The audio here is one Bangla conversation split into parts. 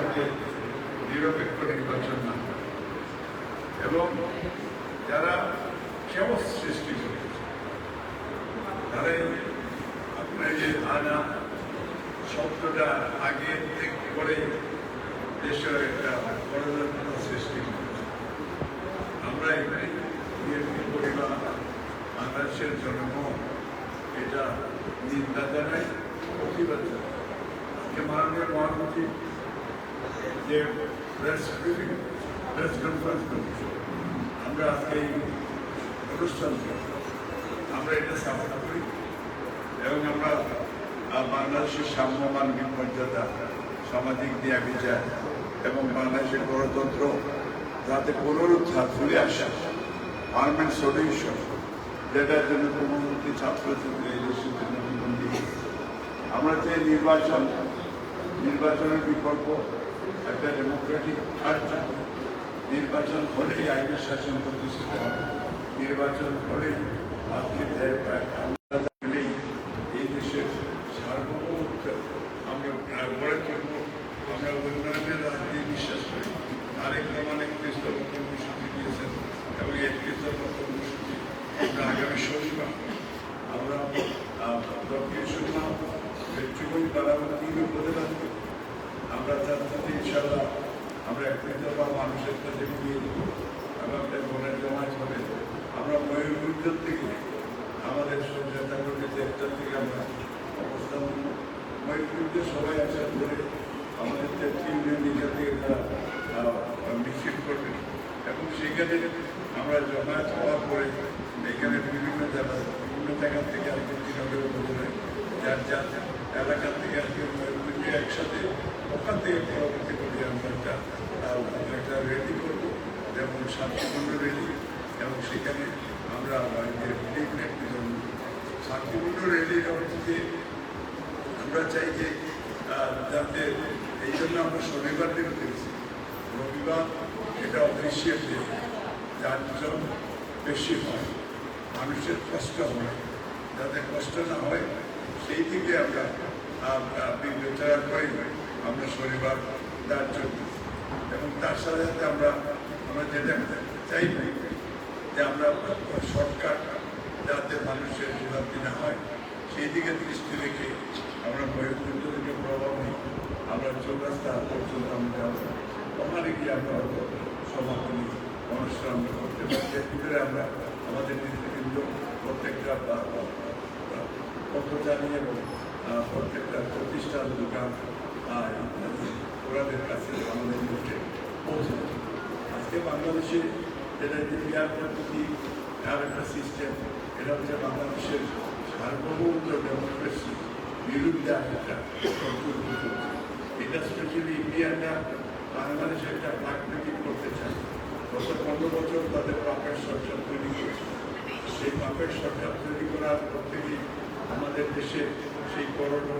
যাতে নিরপেক্ষ নির্বাচন না এবং যারা কেমন সৃষ্টি করেছে, তারাই আপনার যে আনা শব্দটা আগে থেকে করে দেশের একটা গণতন্ত্র সৃষ্টি করেছে। আমরা এখানে বিএনপি পরিবার, বাংলাদেশের জনগণ, এটা নিন্দা জানাই, প্রতিবাদ আজকে মাননীয় মহামন্ত্রী যে প্রেস প্রেস কনফারেন্স করছে আমরা আজকে এই অনুষ্ঠান আমরা এটা সাপোর্ট করি এবং আমরা বাংলাদেশের সাম্য মানবিক মর্যাদা সামাজিক ন্যায় বিচার এবং বাংলাদেশের গণতন্ত্র যাতে পুনরুদ্ধার ফিরে আসে, পারমানেন্ট সলিউশন, যেটার জন্য প্রধানমন্ত্রী ছাত্র ছাত্রী এই আমরা চাই নির্বাচন, নির্বাচনের বিকল্প একটা ডেমোক্রেটিক নির্বাচন হলেই আইনের শাসন প্রতিষ্ঠিত হবে। নির্বাচন হলেই আজকে এই আমরা উন্নয়নের রাজনীতি বিশ্বাস করি রমানে খ্রিস্ট কর্মসূচি দিয়েছেন এবং এই খ্রিস্ট কর্মসূচি আমরা আগামী শনিবার আমরা দক্ষিণ শুনলাম চুবই বারামতি উপজেলা থেকে আমরা চাচ্ছি ইনশাল্লাহ আমরা একত্রিত বা মানুষের কাছে গিয়ে এবং একটা মনের জমায়েত হবে আমরা ময়ূরগুঞ্জ থেকে আমাদের নেতাগুলোকে একটা থেকে আমরা অবস্থান নিব ময়ূরগুঞ্জে সবাই আসার পরে আমাদের নিজের থেকে তারা মিছিল করবে এবং সেখানে আমরা জমায়েত হওয়ার পরে এখানে বিভিন্ন জায়গা বিভিন্ন জায়গা থেকে আজকে তৃণমূলের উপজেলায় যার যার এলাকা থেকে আজকে একসাথে ওখান থেকে পরবর্তী করে আমরা একটা একটা রেডি করব, যেমন শান্তিপূর্ণ রেলি এবং সেখানে আমরা করব। শান্তিপূর্ণ রেলির অর্থে আমরা চাই যে যাতে এই জন্য আমরা শনিবার দিন করেছি রবিবার এটা অদৃশ্যের দিন। যানজন বেশি হয়। মানুষের কষ্ট হয়। যাতে কষ্ট না হয়, সেই দিকে আমরা বিবেচনা করে আমরা শনিবার ধার্য করি এবং তার সাথে সাথে আমরা আমরা যেটা চাই যে আমরা শর্টকাট যাতে মানুষের বিভ্রান্তি না হয়, সেই দিকে দৃষ্টি রেখে আমরা থেকে প্রভাব নেই। আমরা চৌরাস্তা পর্যন্ত আমরা ওখানে গিয়ে আমরা হয়তো সমাপনী অনুষ্ঠান আমরা করতে পারি এর ভিতরে আমরা আমাদের নেতৃবৃন্দ প্রত্যেকটা পথচারী এবং প্রত্যেকটা প্রতিষ্ঠান, দোকান ওনাদের কাছে আমাদের মধ্যে পৌঁছে আজকে বাংলাদেশে যেটা যে বিহার পদ্ধতি আর একটা সিস্টেম এটা হচ্ছে বাংলাদেশের সার্বভৌমত্ব ডেমোক্রেসি বিরুদ্ধে একটা। এটা স্পেশালি ইন্ডিয়ানরা বাংলাদেশে একটা প্রাকৃতিক করতে চায় গত পনেরো বছর তাদের পাপের সরকার তৈরি করেছে সেই পাপের সরকার তৈরি করার পর থেকে আমাদের দেশে সেই করোনা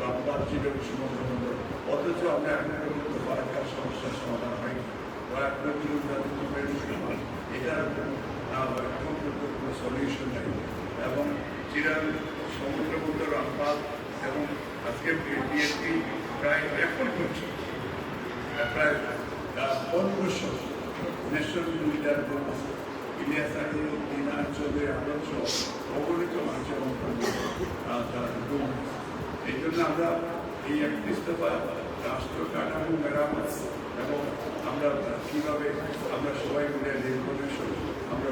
লম্বা ছিল সীমাবদ্ধ অথচ আমরা এখন পর্যন্ত ফারাক্কার সমস্যার সমাধান হয়নি ফারাক্কার বিরুদ্ধে এটার এখন পর্যন্ত কোনো সলিউশন নেই এবং চিরাল সমুদ্রবন্দর রামপাল এবং আজকে বিএনপি প্রায় এখন করছে প্রায় পনেরো বছর লিডার বলছে ইলিয়াস আলী দিনার চৌধুরী আদর্শ অগণিত এই জন্য আমরা এই একত্রিশ দফা রাষ্ট্র কাঠামো মেরামত এবং আমরা কীভাবে আমরা সবাই মিলে রেগুলেশন আমরা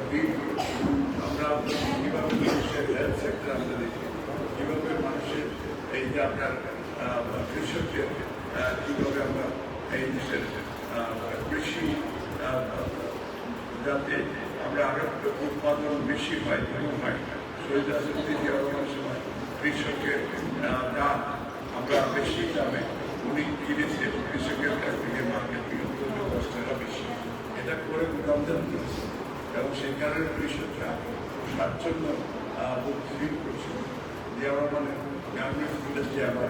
আমরা কীভাবে মানুষের হেলথ সেক্টর আমরা দেখি, কীভাবে মানুষের এই যে আপনার কৃষকদের কীভাবে আমরা এই দেশের কৃষি যাতে আমরা আরও উৎপাদন বেশি হয় এবং হয়। রাজনীতি দেওয়ার সময় কৃষকের দাম আমরা বেশি দামে উনি কিনেছে কৃষকের কাছ থেকে মার্কেট থেকে বেশি। এটা করে রমজান করেছে এবং সেই কারণে কৃষকরা স্বাচ্ছন্দ্য বুদ্ধিহীন করছে যে আমার মানে গার্মেন্টস ইন্ডাস্ট্রি আবার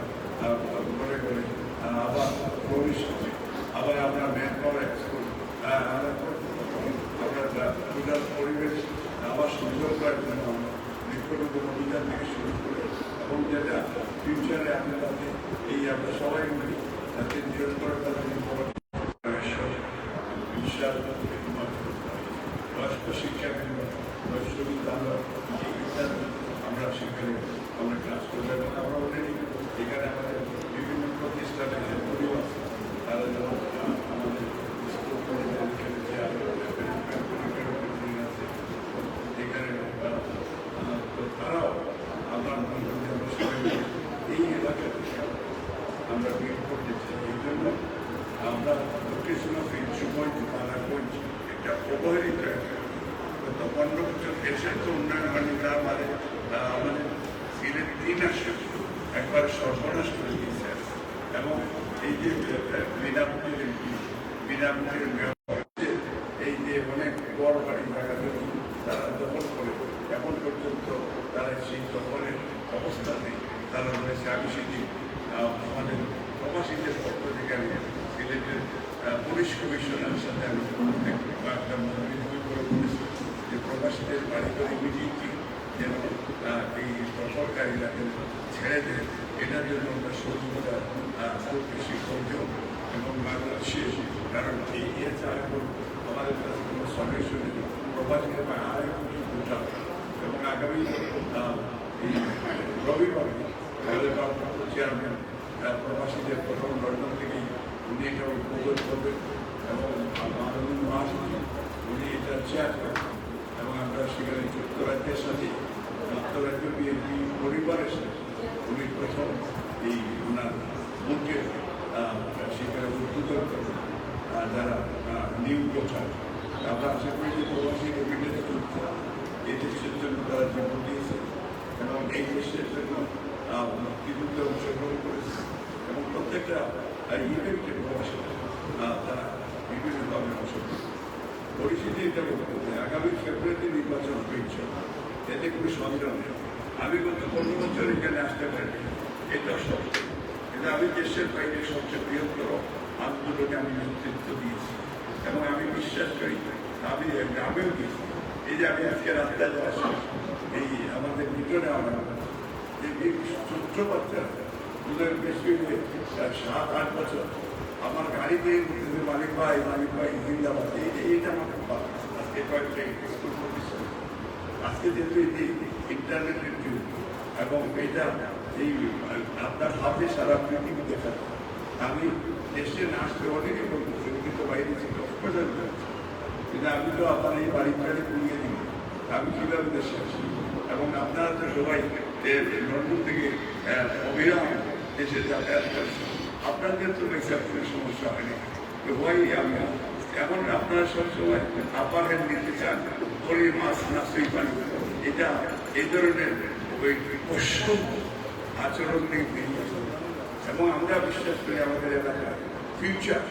মনে করে আবার ভবিষ্যতে আবার আমরা ম্যান পাওয়ার এক্সপোর্ট আমরা পরিবেশ আবার সুন্দর করার থেকে শুরু করে এবং যেটা ফিউচারে আমরা এই আমরা সবাই মিলি তাতে নিরন্তর শিক্ষা কেন্দ্র বৈশ্বিক আমরা সেখানে আমরা ক্লাস করতে আমরা অলরেডি এখানে আমাদের বিভিন্ন প্রতিষ্ঠানে পরিবার আছে, তারা যেমন আমাদের স্কুল আছে, এখানে তারাও আমরা এই এলাকার আমরা বিট করতে চাই। এই জন্য আমরা লোকেশন অফ ইনস্ট্রুমেন্ট তারা করছি একটা অবহেলিত একটা গত পনেরো বছর দেশের তো উন্নয়ন মানে আমাদের সিলেট তিন আসে একবার সর্বনাশ করে দিয়েছে এবং এই যে বিনামূল্যের বিনামূল্যের এই যে অনেক বড় বাড়ি জন্য তারা দখল করে, এখন পর্যন্ত তারা সেই দখলের অবস্থা নেই। তারা রয়েছে আমি সেটি আমাদের প্রবাসীদের পক্ষ থেকে আমি সিলেটের পুলিশ কমিশনারের সাথে আমি একটু মনোনীত করে বলেছি যে প্রবাসীদের বাড়ি করে ইমিডিয়েটলি আহ, এই যেন ছেড়ে দেয় এটার জন্য আমরা সহযোগিতা খুব বেশি প্রয়োজন এবং বাংলাদেশে কারণ এই ইয়েটা এখন আমাদের কাছে কোনো সলিউশন নেই। প্রবাসীদের বা আর একটু বোঝা এবং আগামী এই রবিবার চেয়ারম্যান প্রবাসীদের প্রথম লন্ডন থেকেই উনি এটা উদ্বোধন করবেন এবং মাননীয় মহাসচিব উনি এটা চেয়ার করবেন। আমরা সেখানে যুক্তরাজ্যের সাথে যুক্তরাজ্য বিএনপি পরিবারের সাথে উনি প্রথম এই ওনার আহ, সেখানে উদ্বোধন করবেন আহ, যারা নিউ কোচার আমরা আশা করি যে প্রবাসী রবীন্দ্র যুদ্ধ এই দেশের জন্য তারা জীবন দিয়েছে এবং এই দেশের জন্য মুক্তিযুদ্ধে অংশগ্রহণ করেছে এবং প্রত্যেকটা ইভেন্টে প্রবাসী তারা বিভিন্নভাবে অংশগ্রহণ পরিস্থিতি এটা আগামী ফেব্রুয়ারিতে নির্বাচন হয়েছে। এতে কোনো সন্দেহ নেই। আমি গত পনেরো বছর এখানে আসতে পারি এটা সত্য। কিন্তু আমি দেশের বাইরে সবচেয়ে বৃহত্তর আন্দোলনে আমি নেতৃত্ব দিয়েছি। এবং আমি বিশ্বাস করি, আমি গ্রামেও গেছি। এই যে আমি আজকে রাস্তায় যাচ্ছি এই আমাদের ভিতরে আমার এই ছোট্ট বাচ্চা বেশি সাত, আট বছর। আমার গাড়িতে মালিক ভাই মালিক ভাই, জিন্দাবাদ। এই ভালো লাগে। আজকে আজকে যেহেতু যে ইন্টারনেটের যুগ এবং এটা এই আপনার হাতে সারা পৃথিবী দেখা আমি দেশে না আসতে অনেকে বলতেছে কিন্তু বাইরে ছিল। কিন্তু আমি তো আপনার এই বাড়ি বাড়ি পুড়িয়ে দিই। আমি কীভাবে দেশে আসি? এবং আপনারা তো সবাই লন্ডন থেকে অবিরাম দেশে যাতায়াত করছেন। আপনাদের তো কোনো সমস্যা হয়নি হয় আমি এখন আপনারা সবসময় আপার নিতে চান পরে মাছ নাচই পানি এটা এই ধরনের ওই পশ্চিম আচরণ এবং আমরা বিশ্বাস করি আমাদের এলাকার ফিউচার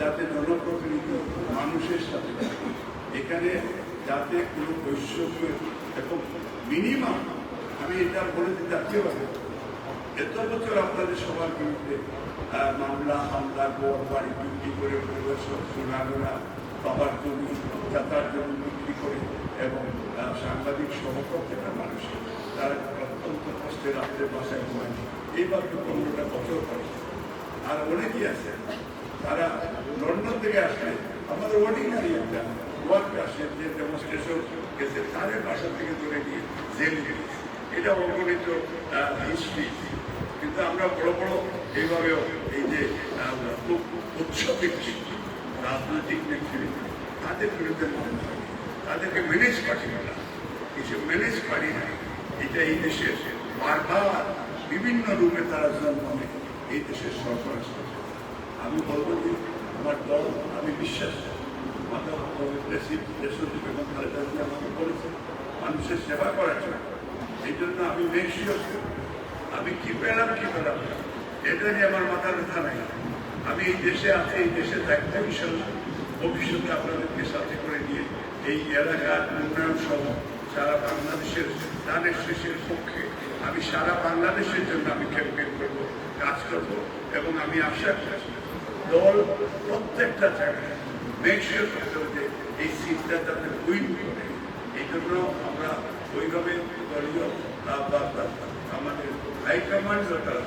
যাতে জনপ্রতিনিধি মানুষের সাথে। এখানে যাতে কোনো বৈষম্য এবং মিনিমাম আমি এটা বলে দিতে জাতীয়ভাবে এত বছর আপনাদের সবার বিরুদ্ধে মামলা, হামলা বাড়ি বিক্রি করে পরিবেশ সুনাগরা, বাবার জমি যাতার জমি বিক্রি করে এবং সাংবাদিক সহ প্রত্যেকটা মানুষ তারা অত্যন্ত কষ্টে রাত্রে বাসায় ঘুমায় এইবার তো পনেরোটা বছর পরে আর অনেকেই আছে, তারা লন্ডন থেকে আসলে, আমাদের অর্ডিনারি একটা ওয়ার্ক আসে যে ডেমনস্ট্রেশন গেছে, তাদের বাসা থেকে ধরে গিয়ে জেল দিয়েছে এটা অগণিত হিস্ট্রি কিন্তু আমরা বড় বড় এইভাবেও এই যে খুব উৎসবিক রাজনৈতিক নেতৃত্ব তাদের বিরুদ্ধে তাদেরকে ম্যানেজ পারি না কিছু ম্যানেজ পারি না, এটা এই দেশের বারবার বিভিন্ন রূপে তারা জন্ম এই দেশের সরকার আমি বলব যে, আমার দল, আমি বিশ্বাস আমাকে মানুষের সেবা করার জন্য। এই জন্য আমি মেক্সিওর আমি কি পেলাম কি পেলাম এটা নিয়ে আমার মাথা ব্যথা নাই। আমি এই দেশে আছি, এই দেশে থাকতে ইনশাল্লাহ ভবিষ্যতে আপনাদেরকে সাথে করে নিয়ে এই এলাকার উন্নয়ন সহ সারা বাংলাদেশের ধানের শেষের পক্ষে আমি সারা বাংলাদেশের জন্য আমি ক্যাম্পেইন করব, কাজ করব এবং আমি আশা করছি দল প্রত্যেকটা জায়গায় মেকশিওর করতে হবে এই সিটটা যাতে উইন করে। জন্য আমরা ওইভাবে দলীয় আমাদের হাইকমান্ড তারা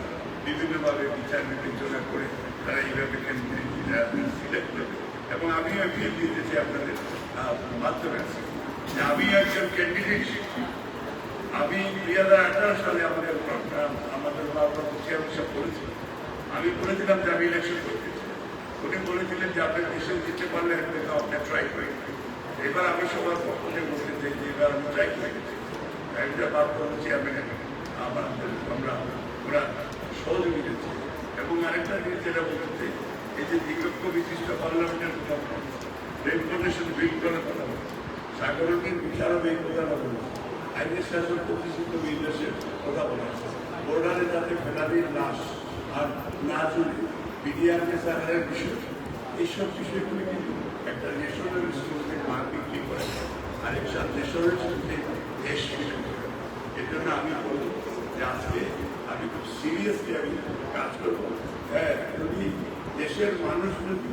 বিভিন্নভাবে বিচার বিবেচনা করে তারা এইভাবে সিলেক্ট করবে এবং আমিও এপিএল দিতেছি আপনাদের মাধ্যমে আমি একজন ক্যান্ডিডেট আমি দুই হাজার আঠারো সালে আমাদের আমাদের বাবা চেয়ারম্যান করেছি। আমি বলেছিলাম যে আমি ইলেকশন করতে। উনি বলেছিলেন যে আপনি দেশে যেতে পারলে আপনি তো আপনি ট্রাই করে। এবার আমি সবার পক্ষ থেকে বলতে চাই যে এবার আমি ট্রাই করে গেছি একটা বাদ চেয়ারম্যান আমার আমরা, ওরা সহযোগী দিচ্ছি এবং আরেকটা জিনিস যেটা বলতে এই যে বিজ্ঞপ্ত বিশিষ্ট পার্লামেন্টের কথা বলুন রেপুটেশন বিল করার কথা বলুন সাগরণের বিচারক এই কথাটা বলুন আইনের শাসন প্রতিষ্ঠিত বিদেশের কথা বলা বর্ডারে যাতে ফেলারির লাশ আর না চলে, বিডিআরকে সাহারের বিষয়, এইসব বিষয়গুলি কিন্তু একটা ন্যাশনাল স্কুলকে মার বিক্রি করে আর একটা ন্যাশনাল স্কুলকে দেশ বিক্রি করে। এর জন্য আমি বলব যে আজকে আমি খুব সিরিয়াসলি আমি কাজ করব। হ্যাঁ যদি দেশের মানুষ যদি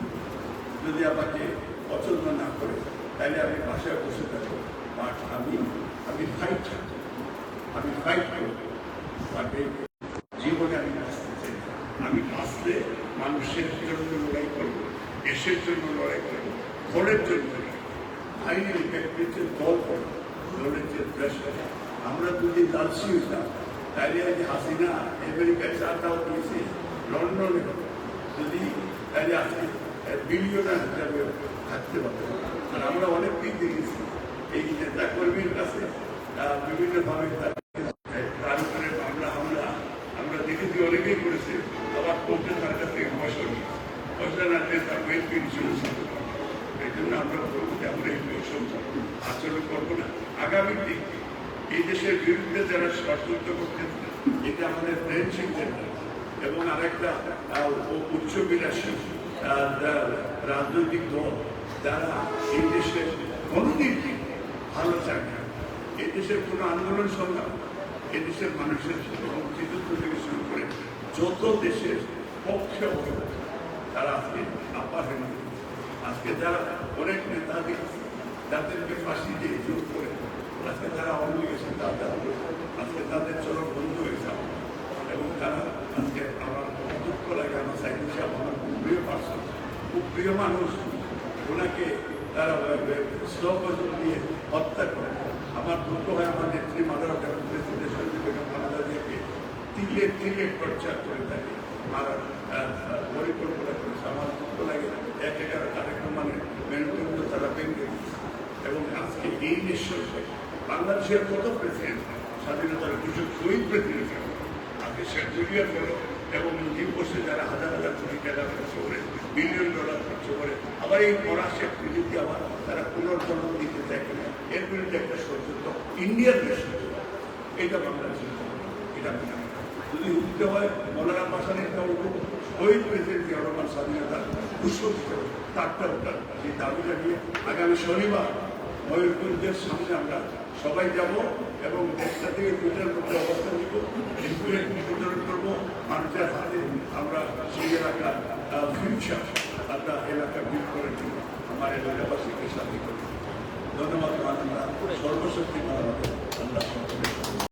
যদি আমাকে পছন্দ না করে, তাহলে আমি বাসায় বসে থাকব। বাট আমি আমি ফাইট থাকব আমি ফাইট করব। বাট জীবনে আমি বাঁচতে চাই আমি বাঁচলে মানুষের জন্য লড়াই করব, দেশের জন্য লড়াই ফলের জন্য আইনের ব্যক্তিত্বের দল করব দলের যে দেশ আমরা যদি লালসি হইতাম তাহলে আজ হাসিনা আমেরিকায় চারটাও দিয়েছে, লন্ডনে যদি তাহলে আজকে বিলিয়নার হিসাবে থাকতে পারতো। আর আমরা অনেক দিন দেখেছি এই নেতা কর্মীর কাছে বিভিন্নভাবে তার উপরে মামলা হামলা আমরা দেখেছি অনেকেই করেছে আবার করতে তার কাছ থেকে পয়সা নিয়ে পয়সা না দিয়ে তার ওয়েট ইন্স্যুরেন্স এই জন্য আমরা বলব যে আমরা এই মৌসুম আচরণ করব না আগামী দিন এই দেশের ষড়যন্ত্র আমাদের ফ্রেন্ডশিপ এবং আরেকটা উচ্চ বিলাসী রাজনৈতিক দল যারা এই দেশের কোনোদিন ভালো চায় না। এই দেশের কোনো আন্দোলন সংগ্রাম এই দেশের মানুষের থেকে শুরু করে যত দেশের পক্ষে তারা আজকে আপার আজকে যারা অনেক নেতাদের যাদেরকে ফাঁসি দিয়ে জোর করে, আজকে তারা অন্য গেছে তাদের আজকে তাদের চরম বন্ধু হয়েছে আমার। এবং তারা আজকে আমার খুব দুঃখ লাগে আমার সাইকেল সাহেব আমার খুব প্রিয় পার্সন খুব প্রিয় মানুষ, ওনাকে তারা স্লোগন দিয়ে হত্যা করে। আমার দুঃখ হয় আমার নেত্রী মাদার প্রেসিডেন্ট সঞ্জীব বেগম তিলে তিলে টর্চার করে থাকে মারা পরিকল্পনা করেছে। আমার দুঃখ লাগে এক এগারো কার্যক্রম মানে মেরুদণ্ড তারা ভেঙে এবং আজকে এই নিঃশ্বাসে বাংলাদেশের কত প্রেসিডেন্ট, স্বাধীনতার কিছু শহীদ প্রেসিডেন্ট আজকে শেখ জুলিয়ার বলো এবং নদী বসে যারা হাজার হাজার কোটি টাকা খরচ করে বিলিয়ন ডলার খরচ করে, আবার এই শেখ প্রযুক্তি আবার তারা পুনর্জন্ম দিতে চায় কিনা, এর বিরুদ্ধে একটা ষড়যন্ত্র ইন্ডিয়ার দেশ এটা বাংলাদেশের এটা যদি উঠতে হয়, মৌলানা পাশানের শহীদ প্রেসিডেন্ট জিয়া রহমান দিতে হবে, তারটা ওটা, সেই দাবিটা নিয়ে আগামী শনিবার ময়ূরপুরের সামনে আমরা সবাই যাব এবং দেশটা থেকে প্রচার করতে অবস্থান নিব। লিকুইড বিতরণ করব। মানুষের হাতে আমরা সেই এলাকা ফিউচার আমরা এলাকা বিল করে দিব আমার এলাকাবাসীকে সাথে করি ধন্যবাদ আমরা সর্বশক্তি মানব আমরা সকলে